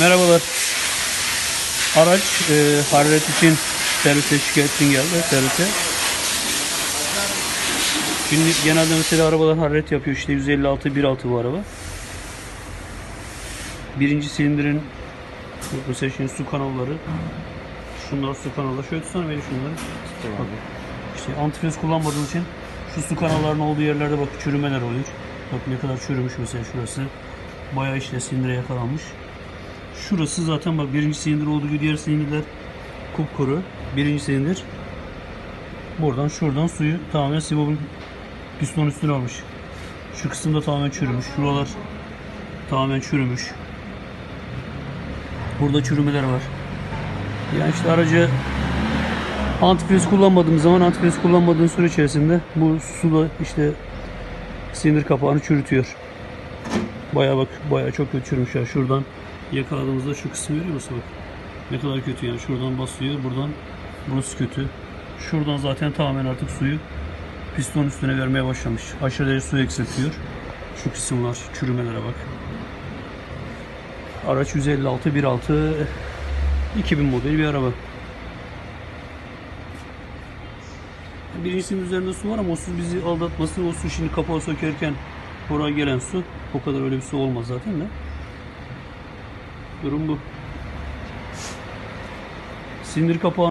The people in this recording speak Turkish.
Merhabalar. Araç e, hararet için servise şikayet için geldi servise. Şimdi genelde mesela arabalar hararet yapıyor işte 156 1.6 bu araba. Birinci silindirin mesela şimdi su kanalları şunlar su kanalları şöyle tutsana beni şunları. Bak, işte antifriz kullanmadığın için şu su kanallarının olduğu yerlerde bak çürümeler oluyor. Bak ne kadar çürümüş mesela şurası. Bayağı işte silindire yakalanmış. Şurası zaten bak birinci silindir olduğu gibi diğer silindirler kupkuru. Birinci silindir. Buradan şuradan suyu tamamen sibobun piston üstüne almış. Şu kısımda tamamen çürümüş. Şuralar tamamen çürümüş. Burada çürümeler var. Yani işte aracı antifriz kullanmadığım zaman antifriz kullanmadığın süre içerisinde bu su da işte silindir kapağını çürütüyor. Baya bak baya çok kötü çürümüş ya. Şuradan yakaladığımızda şu kısmı görüyor musun bak. Ne kadar kötü yani. Şuradan basıyor. Buradan burası kötü. Şuradan zaten tamamen artık suyu piston üstüne vermeye başlamış. Aşırı derece su eksiltiyor. Şu kısımlar çürümelere bak. Araç 156 1.6 2000 model bir araba. Birincisinin üzerinde su var ama o su bizi aldatmasın. O su şimdi kapağı sökerken oraya gelen su. O kadar öyle bir su olmaz zaten de. Durum bu. Sindir kapağı